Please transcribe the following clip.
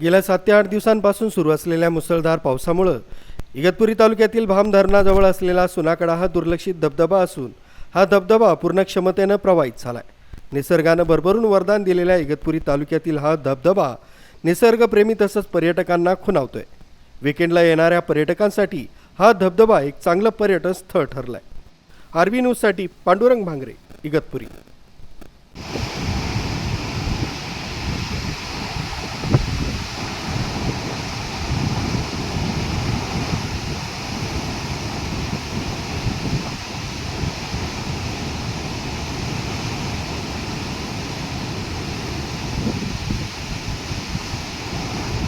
गेल्या सात ते आठ दिवसांपासून सुरू असलेल्या मुसळधार पावसामुळं इगतपुरी तालुक्यातील भाम धरणाजवळ असलेला सुनाकडा हा दुर्लक्षित धबधबा असून हा धबधबा पूर्ण क्षमतेनं प्रवाहित झालाय. निसर्गानं भरभरून वरदान दिलेल्या इगतपुरी तालुक्यातील हा धबधबा निसर्गप्रेमी तसंच पर्यटकांना खुणावतोय विकेंडला येणाऱ्या पर्यटकांसाठी हा धबधबा एक चांगलं पर्यटन स्थळ ठरलाय. आरबी न्यूजसाठी पांडुरंग भांगरे इगतपुरी.